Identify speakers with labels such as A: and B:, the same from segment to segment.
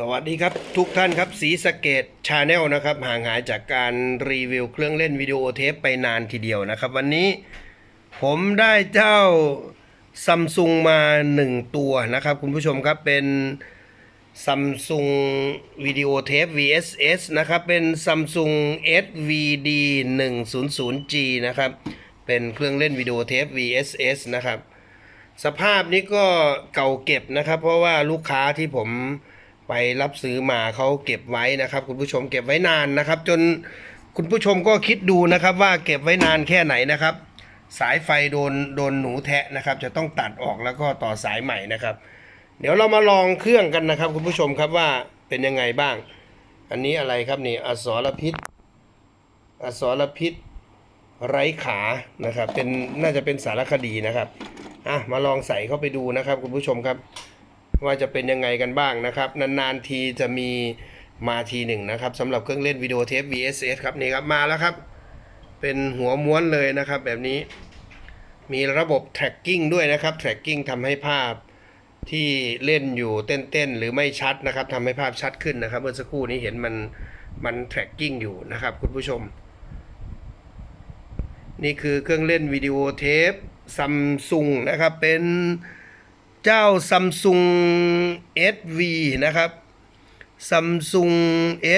A: สวัสดีครับทุกท่านครับสีสเกตชาแนลนะครับห่างหายจากการรีวิวเครื่องเล่นวิดีโอเทปไปนานทีเดียวนะครับ วันนี้ผมได้เจ้าซัมซุงมาหนึ่งตัวนะครับ คุณผู้ชมครับเป็นซัมซุงวิดีโอเทป VSS นะครับ เป็นซัมซุง SVD 100G นะครับ เป็นเครื่องเล่นวิดีโอเทป VSS นะครับ สภาพนี้ก็เก่าเก็บนะครับ เพราะว่าลูกค้าที่ผม ไปรับซื้อมาเขาเก็บไว้นะครับ คุณผู้ชมเก็บไว้นานนะครับ จนคุณผู้ชมก็คิดดูนะครับว่าเก็บไว้นานแค่ไหนนะครับ สายไฟโดนโดนหนูแทะนะครับ จะต้องตัดออกแล้วก็ต่อสายใหม่นะครับ เดี๋ยวเรามาลองเครื่องกันนะครับ คุณผู้ชมครับว่าเป็นยังไงบ้าง อันนี้อะไรครับนี่อสรพิษอสรพิษไร้ขานะครับ เป็นน่าจะเป็นสารคดีนะครับอะมาลองใส่เข้าไปดูนะครับ คุณผู้ชมครับ ว่าจะเป็นยังไงกันบ้างนะครับ นานๆทีจะมีมาทีหนึ่งนะครับสำหรับเครื่องเล่นวิดีโอเทป VSS ครับนี่ครับมาแล้วครับ เป็นหัวม้วนเลยนะครับแบบนี้มีระบบ tracking ด้วยนะครับ tracking ทำให้ภาพที่เล่นอยู่เต้นๆ หรือไม่ชัดนะครับทำให้ภาพชัดขึ้นนะครับ เมื่อสักครู่นี้เห็นมันมัน tracking อยู่นะครับคุณผู้ชม นี่คือเครื่องเล่นวิดีโอเทปซัมซุงนะครับเป็น เจ้าซัมซุง SV นะครับซัมซุง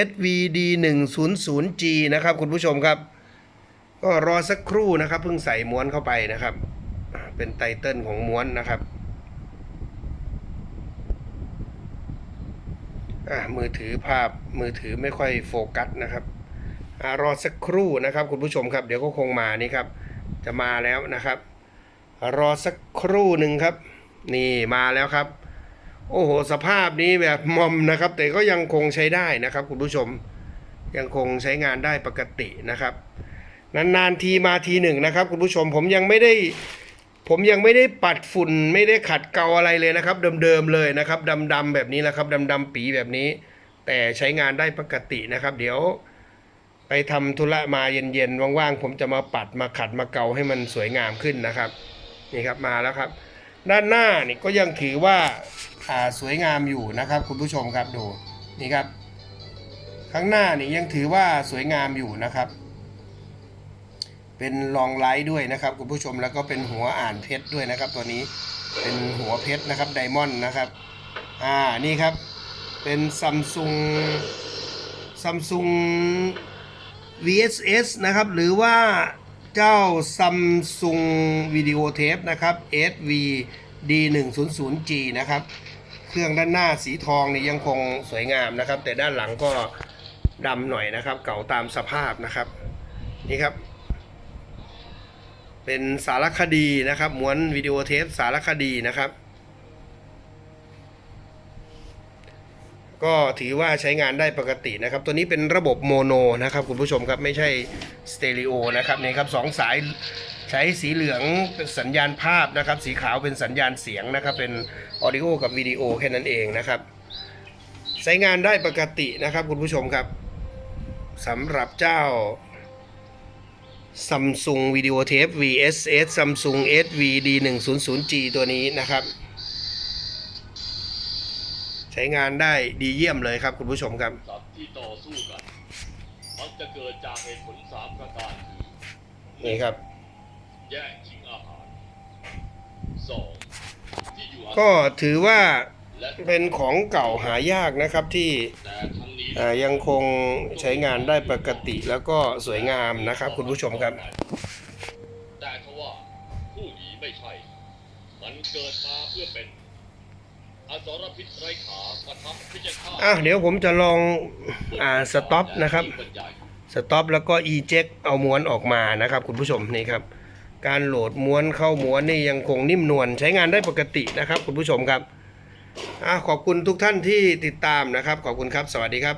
A: SVD 100G นะครับ คุณผู้ชมครับ ก็รอสักครู่นะครับ เพิ่งใส่ม้วนเข้าไปนะครับ เป็นไตเติลของม้วนนะครับอ่ามือถือภาพมือถือไม่ค่อยโฟกัสนะครับอรอสักครู่นะครับ คุณผู้ชมครับ เดี๋ยวก็คงมานี่ครับ จะมาแล้วนะครับ รอสักครู่หนึ่งครับ นี่มาแล้วครับ โอ้โห สภาพนี้แบบมอมนะครับ แต่ก็ยังคงใช้ได้นะครับ คุณผู้ชมยังคงใช้งานได้ปกตินะครับ นานๆทีมาทีหนึ่งนะครับ คุณผู้ชมผมยังไม่ได้ผมยังไม่ได้ปัดฝุ่นไม่ได้ขัดเกลาอะไรเลยนะครับ เดิมๆเลยนะครับดำๆแบบนี้นะครับดำๆปีแบบนี้ แต่ใช้งานได้ปกตินะครับ เดี๋ยวไปทำธุระมาเย็นๆว่างๆ ผมจะมาปัดมาขัดมาเกาให้มันสวยงามขึ้นนะครับ นี่ครับมาแล้วครับ ด้านหน้านี่ก็ยังถือว่าาสวยงามอยู่นะครับ คุณผู้ชมครับดูนี่ครับ ข้างหน้านี่ยังถือว่าสวยงามอยู่นะครับ เป็นลองไลท์ด้วยนะครับ คุณผู้ชมแล้วก็เป็นหัวอ่านเพชรด้วยนะครับ ตัวนี้เป็นหัวเพชรนะครับไดมอนด์นะครับอ่านี่ครับเป็นซัมซุงซัมซุง VSS นะครับหรือว่า เจ้า Samsung Video Tape นะครับ SV D100G นะครับ เครื่องด้านหน้าสีทองนี่ยังคงสวยงามนะครับ แต่ด้านหลังก็ดำหน่อยนะครับ เก่าตามสภาพนะครับ นี่ครับ เป็นสารคดีนะครับ ม้วนวิดีโอเทปสารคดีนะครับ ก็ถือว่าใช้งานได้ปกตินะครับ ตัวนี้เป็นระบบโมโนนะครับคุณผู้ชมครับไม่ใช่สเตอริโอนะครับนี่ครับสองสายใช้สีเหลืองเป็นสัญญาณภาพนะครับ สีขาวเป็นสัญญาณเสียงนะครับ เป็นออดิโอกับวิดีโอแค่นั้นเองนะครับ ใช้งานได้ปกตินะครับคุณผู้ชมครับสำหรับเจ้า Samsung Video Tape VSS Samsung SVD 100G ตัวนี้นะครับ ใช้งานได้ดีเยี่ยมเลยครับคุณผู้ชมครับ
B: สัตว์ที่ต่อสู้กันมักจะเกิดจากเหตุผลสามประการคือ
A: นี่ครับ
B: แย่งชิงอาหารสองที่อยู่อาศัย
A: ก็ถือว่า
B: และ
A: เป็นของเก่าหายากนะครับที่
B: แต่ทั้งนี้
A: อ่ายังคงใช้งานได้ปกติแล้วก็สวยงามนะครับ คุณผู้ชมครับ
B: แต่ทว่าผู้นี้ไม่ใช่ มันเกิดมาเพื่อเป็น อะ
A: เดี๋ยวผมจะลองอ่าสต็อปนะครับสต็อปแล้วก็ eject เอาม้วนออกมานะครับคุณผู้ชมนี่ครับ การโหลดม้วนเข้าม้วนนี่ยังคงนิ่มนวลใช้งานได้ปกตินะครับคุณผู้ชมครับอะขอบคุณทุกท่านที่ติดตามนะครับ ขอบคุณครับ สวัสดีครับ